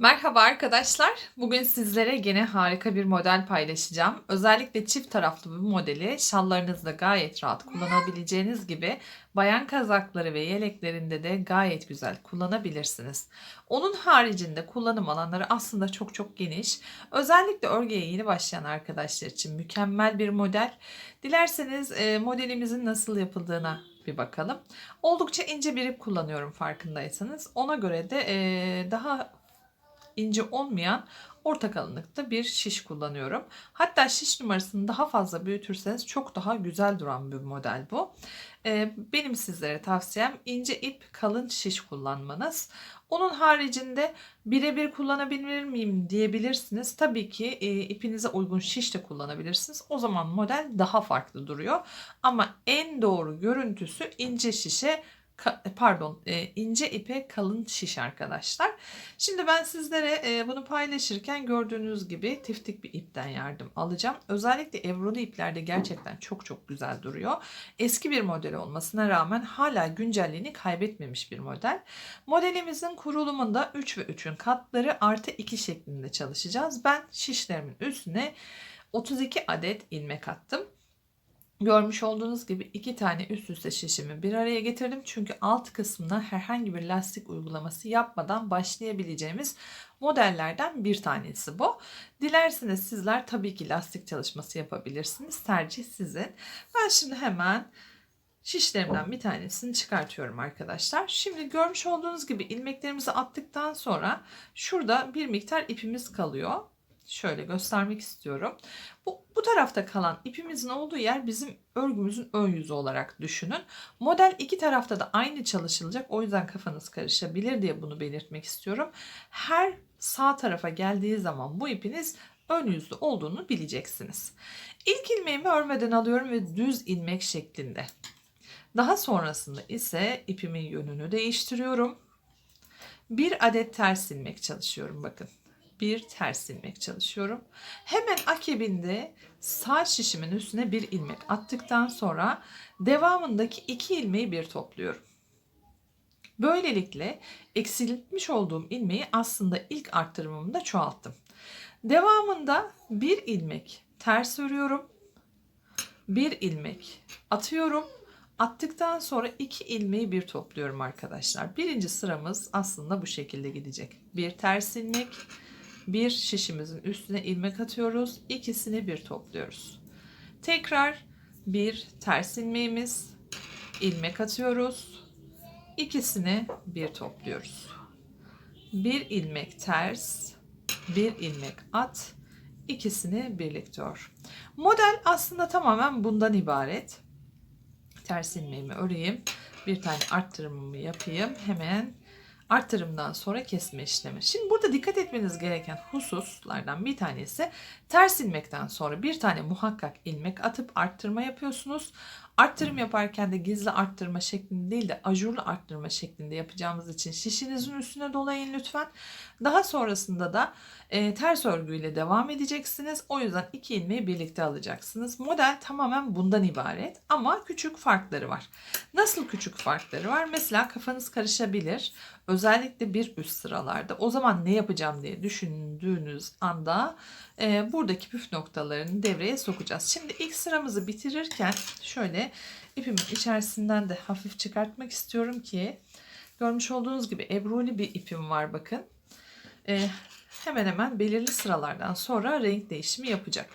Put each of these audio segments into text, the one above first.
Merhaba arkadaşlar. Bugün sizlere gene harika bir model paylaşacağım. Özellikle çift taraflı bu modeli şallarınızda gayet rahat kullanabileceğiniz gibi bayan kazakları ve yeleklerinde de gayet güzel kullanabilirsiniz. Onun haricinde kullanım alanları aslında çok çok geniş. Özellikle örgüye yeni başlayan arkadaşlar için mükemmel bir model. Dilerseniz e, modelimizin nasıl yapıldığına bir bakalım. Oldukça ince bir ip kullanıyorum farkındaysanız. Ona göre de e, daha ince olmayan orta kalınlıkta bir şiş kullanıyorum. Hatta şiş numarasını daha fazla büyütürseniz çok daha güzel duran bir model bu. Ee, benim sizlere tavsiyem ince ip kalın şiş kullanmanız. Onun haricinde birebir kullanabilir miyim diyebilirsiniz. Tabii ki e, ipinize uygun şiş de kullanabilirsiniz. O zaman model daha farklı duruyor. Ama en doğru görüntüsü ince şişe pardon e, ince ipe kalın şiş arkadaşlar. Şimdi ben sizlere e, bunu paylaşırken gördüğünüz gibi tiftik bir ipten yardım alacağım. Özellikle evrolu iplerde gerçekten çok çok güzel duruyor. Eski bir model olmasına rağmen hala güncelliğini kaybetmemiş bir model. Modelimizin kurulumunda 3 ve 3'ün katları artı 2 şeklinde çalışacağız. Ben şişlerimin üstüne 32 adet ilmek attım. Görmüş olduğunuz gibi iki tane üst üste şişimi bir araya getirdim. Çünkü alt kısmına herhangi bir lastik uygulaması yapmadan başlayabileceğimiz modellerden bir tanesi bu. Dilerseniz sizler tabii ki lastik çalışması yapabilirsiniz. Tercih sizin. Ben şimdi hemen şişlerimden bir tanesini çıkartıyorum arkadaşlar. Şimdi görmüş olduğunuz gibi ilmeklerimizi attıktan sonra şurada bir miktar ipimiz kalıyor şöyle göstermek istiyorum. Bu, bu tarafta kalan ipimizin olduğu yer bizim örgümüzün ön yüzü olarak düşünün. Model iki tarafta da aynı çalışılacak. O yüzden kafanız karışabilir diye bunu belirtmek istiyorum. Her sağ tarafa geldiği zaman bu ipiniz ön yüzlü olduğunu bileceksiniz. İlk ilmeğimi örmeden alıyorum ve düz ilmek şeklinde. Daha sonrasında ise ipimin yönünü değiştiriyorum. Bir adet ters ilmek çalışıyorum bakın bir ters ilmek çalışıyorum. Hemen akibinde sağ şişimin üstüne bir ilmek attıktan sonra devamındaki iki ilmeği bir topluyorum. Böylelikle eksiltmiş olduğum ilmeği aslında ilk arttırmamda çoğalttım. Devamında bir ilmek ters örüyorum. Bir ilmek atıyorum. Attıktan sonra iki ilmeği bir topluyorum arkadaşlar. Birinci sıramız aslında bu şekilde gidecek. Bir ters ilmek, bir şişimizin üstüne ilmek atıyoruz. İkisini bir topluyoruz. Tekrar bir ters ilmeğimiz, ilmek atıyoruz. İkisini bir topluyoruz. Bir ilmek ters, bir ilmek at, ikisini birlikte ör. Model aslında tamamen bundan ibaret. Ters ilmeğimi öreyim. Bir tane arttırımımı yapayım. Hemen arttırımdan sonra kesme işlemi. Şimdi burada dikkat etmeniz gereken hususlardan bir tanesi ters ilmekten sonra bir tane muhakkak ilmek atıp arttırma yapıyorsunuz. Arttırım yaparken de gizli arttırma şeklinde değil de ajurlu arttırma şeklinde yapacağımız için şişinizin üstüne dolayın lütfen. Daha sonrasında da e, ters örgüyle devam edeceksiniz. O yüzden iki ilmeği birlikte alacaksınız. Model tamamen bundan ibaret ama küçük farkları var. Nasıl küçük farkları var? Mesela kafanız karışabilir. Özellikle bir üst sıralarda. O zaman ne yapacağım diye düşündüğünüz anda e, buradaki püf noktalarını devreye sokacağız. Şimdi ilk sıramızı bitirirken şöyle ipimin içerisinden de hafif çıkartmak istiyorum ki görmüş olduğunuz gibi ebruli bir ipim var bakın. E, hemen hemen belirli sıralardan sonra renk değişimi yapacak.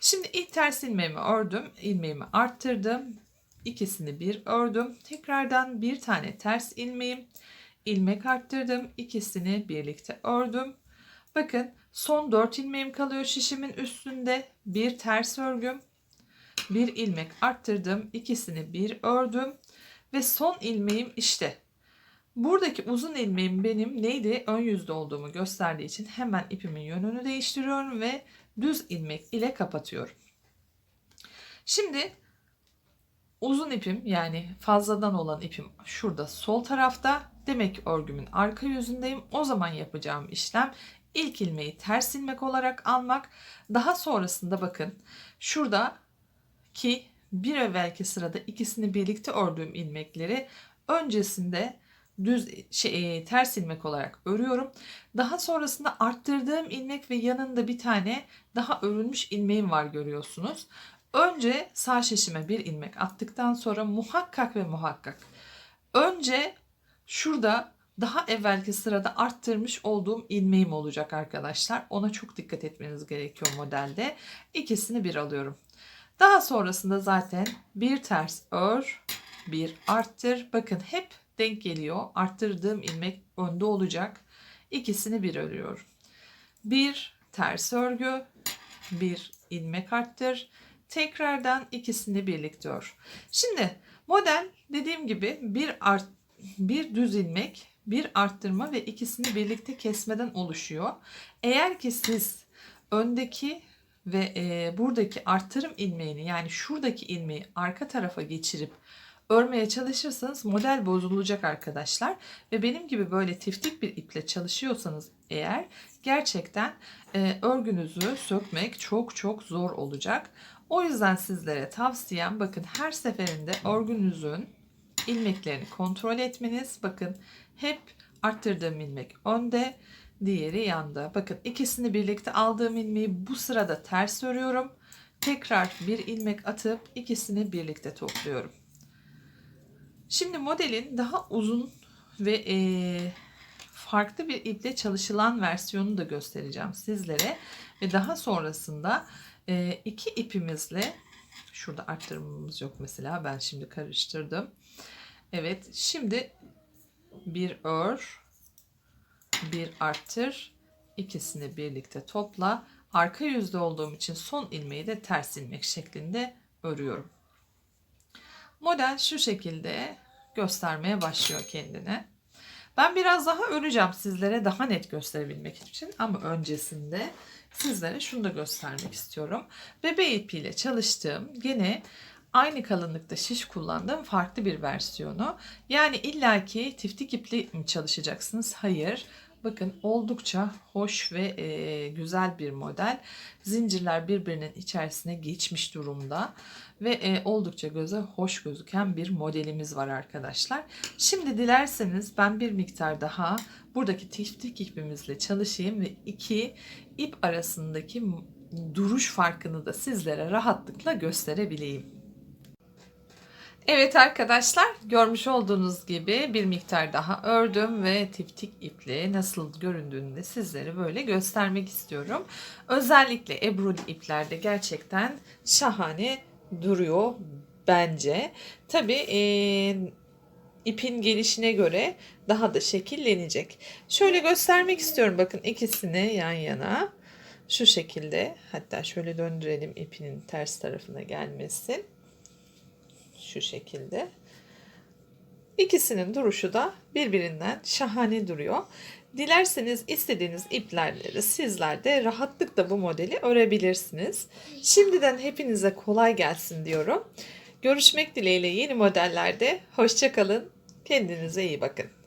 Şimdi ilk ters ilmeğimi ördüm. ilmeğimi arttırdım. İkisini bir ördüm. Tekrardan bir tane ters ilmeğim ilmek arttırdım. İkisini birlikte ördüm. Bakın son 4 ilmeğim kalıyor şişimin üstünde. Bir ters örgüm. Bir ilmek arttırdım. İkisini bir ördüm. Ve son ilmeğim işte. Buradaki uzun ilmeğim benim neydi? Ön yüzde olduğumu gösterdiği için hemen ipimin yönünü değiştiriyorum ve düz ilmek ile kapatıyorum. Şimdi uzun ipim yani fazladan olan ipim şurada sol tarafta. Demek ki örgümün arka yüzündeyim. O zaman yapacağım işlem ilk ilmeği ters ilmek olarak almak. Daha sonrasında bakın şurada ki bir evvelki sırada ikisini birlikte ördüğüm ilmekleri öncesinde düz şey, e, ters ilmek olarak örüyorum. Daha sonrasında arttırdığım ilmek ve yanında bir tane daha örülmüş ilmeğim var görüyorsunuz. Önce sağ şişime bir ilmek attıktan sonra muhakkak ve muhakkak önce şurada daha evvelki sırada arttırmış olduğum ilmeğim olacak arkadaşlar. Ona çok dikkat etmeniz gerekiyor modelde. İkisini bir alıyorum. Daha sonrasında zaten bir ters ör, bir arttır. Bakın hep denk geliyor. Arttırdığım ilmek önde olacak. İkisini bir örüyorum. Bir ters örgü, bir ilmek arttır. Tekrardan ikisini birlikte ör. Şimdi model dediğim gibi bir art, bir düz ilmek, bir arttırma ve ikisini birlikte kesmeden oluşuyor. Eğer ki siz öndeki ve e, buradaki arttırım ilmeğini yani şuradaki ilmeği arka tarafa geçirip örmeye çalışırsanız model bozulacak arkadaşlar. Ve benim gibi böyle tiftik bir iple çalışıyorsanız eğer gerçekten e, örgünüzü sökmek çok çok zor olacak. O yüzden sizlere tavsiyem bakın her seferinde örgünüzün ilmeklerini kontrol etmeniz. Bakın hep arttırdığım ilmek önde, diğeri yanda. Bakın ikisini birlikte aldığım ilmeği bu sırada ters örüyorum. Tekrar bir ilmek atıp ikisini birlikte topluyorum. Şimdi modelin daha uzun ve eee, farklı bir iple çalışılan versiyonunu da göstereceğim sizlere. Ve daha sonrasında eee, iki ipimizle şurada arttırmamız yok mesela ben şimdi karıştırdım. Evet şimdi bir ör, bir arttır, ikisini birlikte topla. Arka yüzde olduğum için son ilmeği de ters ilmek şeklinde örüyorum. Model şu şekilde göstermeye başlıyor kendini. Ben biraz daha öreceğim sizlere daha net gösterebilmek için ama öncesinde sizlere şunu da göstermek istiyorum. Bebe ipiyle çalıştığım gene aynı kalınlıkta şiş kullandığım farklı bir versiyonu. Yani illaki tiftik ipli mi çalışacaksınız? Hayır. Bakın oldukça hoş ve e, güzel bir model. Zincirler birbirinin içerisine geçmiş durumda ve e, oldukça göze hoş gözüken bir modelimiz var arkadaşlar. Şimdi dilerseniz ben bir miktar daha buradaki tiftik ipimizle çalışayım ve iki ip arasındaki duruş farkını da sizlere rahatlıkla gösterebileyim. Evet arkadaşlar görmüş olduğunuz gibi bir miktar daha ördüm ve tiftik iple nasıl göründüğünü de sizlere böyle göstermek istiyorum. Özellikle ebruli iplerde gerçekten şahane duruyor bence. Tabi e, ipin gelişine göre daha da şekillenecek. Şöyle göstermek istiyorum bakın ikisini yan yana. Şu şekilde hatta şöyle döndürelim ipinin ters tarafına gelmesin şu şekilde. İkisinin duruşu da birbirinden şahane duruyor. Dilerseniz istediğiniz iplerleri sizler de rahatlıkla bu modeli örebilirsiniz. Şimdiden hepinize kolay gelsin diyorum. Görüşmek dileğiyle yeni modellerde. Hoşçakalın. Kendinize iyi bakın.